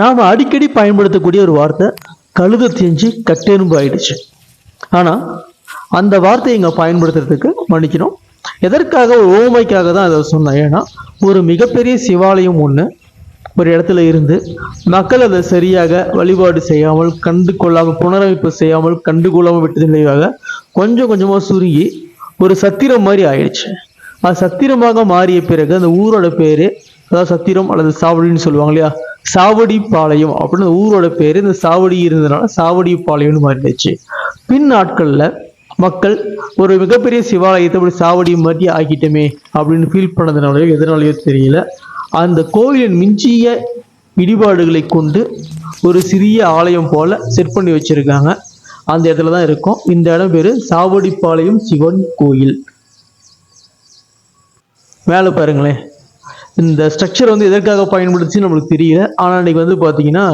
நாம் அடிக்கடி பயன்படுத்தக்கூடிய ஒரு வார்த்தை கழுத தேஞ்சு கட்டெலும்பு ஆயிடுச்சு. ஆனால் அந்த வார்த்தையை இங்கே பயன்படுத்துறதுக்கு மன்னிக்கணும். எதற்காக ஒரு ஓமைக்காக தான் அதை சொன்னேன். ஏன்னா ஒரு மிகப்பெரிய சிவாலயம் ஒன்று ஒரு இடத்துல இருந்து மக்கள் அதை சரியாக வழிபாடு செய்யாமல் கண்டு கொள்ளாமல் புனரமைப்பு செய்யாமல் கண்டு கொள்ளாமல் விட்டது விளைவாக கொஞ்சம் கொஞ்சமாக சுருங்கி ஒரு சத்திரம் மாதிரி ஆயிடுச்சு. அது சத்திரமாக மாறிய பிறகு அந்த ஊரோட பேர் அதாவது சத்திரம் அல்லது சாவடின்னு சொல்லுவாங்க இல்லையா? சாவடி பாளையம் அப்படின்னு ஊரோட பேர் இந்த சாவடி இருந்ததுனால சாவடி பாளையம்னு மாறிடுச்சு. பின் நாட்களில் மக்கள் ஒரு மிகப்பெரிய சிவாலயத்தை இப்படி சாவடி மாதிரி ஆக்கிட்டோமே அப்படின்னு ஃபீல் பண்ணதுனாலயோ எதனாலயோ தெரியல. அந்த கோயிலின் மிஞ்சிய இடிபாடுகளை கொண்டு ஒரு சிறிய ஆலயம் போல செட் பண்ணி வச்சிருக்காங்க. அந்த இடத்துல தான் இருக்கும். இந்த இடம் பேர் சாவடிப்பாளையம் சிவன் கோயில். மேலே பாருங்களேன். இந்த ஸ்ட்ரக்சர் வந்து எதற்காக பயன்படுத்தி நம்மளுக்கு தெரியல. ஆனால் இன்னைக்கு வந்து பார்த்தீங்கன்னா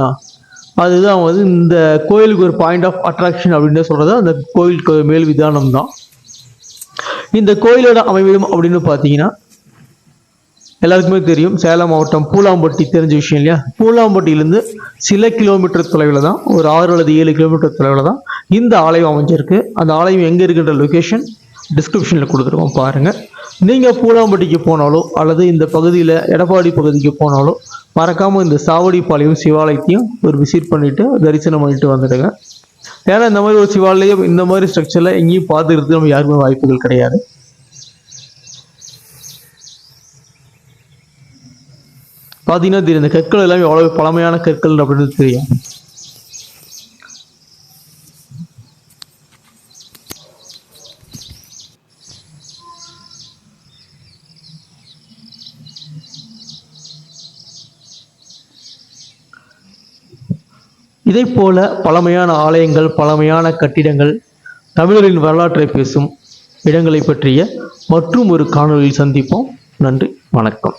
அதுதான் வந்து இந்த கோயிலுக்கு ஒரு பாயிண்ட் ஆஃப் அட்ராக்ஷன் அப்படின்னு சொல்கிறது அந்த கோயிலுக்கு மேல் விதானம் தான். இந்த கோயிலோட அமைவிடம் அப்படின்னு பார்த்தீங்கன்னா எல்லாருக்குமே தெரியும். சேலம் மாவட்டம் பூலாம்பட்டி தெரிஞ்ச விஷயம் இல்லையா? பூலாம்பட்டியிலேருந்து சில கிலோமீட்டர் தொலைவில் தான் ஒரு ஆறு அல்லது ஏழு கிலோமீட்டர் தொலைவில் தான் இந்த ஆலயம் அமைஞ்சிருக்கு. அந்த ஆலயம் எங்கே இருக்கின்ற லொக்கேஷன் டிஸ்கிரிப்ஷனில் கொடுத்துருக்கோம் பாருங்கள் நீங்கள் பூலாம்பட்டிக்கு போனாலோ அல்லது இந்த பகுதியில் எடப்பாடி பகுதிக்கு போனாலோ மறக்காமல் இந்த சாவடிப்பாளையம் சிவாலயத்தையும் ஒரு விசிட் பண்ணிவிட்டு தரிசனம் பண்ணிட்டு வந்துடுங்க. ஏன்னா இந்த மாதிரி ஒரு சிவாலயம் இந்த மாதிரி ஸ்ட்ரக்சரில் எங்கேயும் பார்த்துக்கிறது நம்ம யாருக்குமே வாய்ப்புகள் கிடையாது. பார்த்தீங்கன்னா தெரியும் இந்த கற்கள் எல்லாமே எவ்வளோ பழமையான கற்கள் அப்படின்னு தெரியும். இதை போல பழமையான ஆலயங்கள் பழமையான கட்டிடங்கள் தமிழரின் வரலாற்றை பேசும் இடங்களை பற்றிய மற்றும் ஒரு காணொலியில் சந்திப்போம். நன்றி வணக்கம்.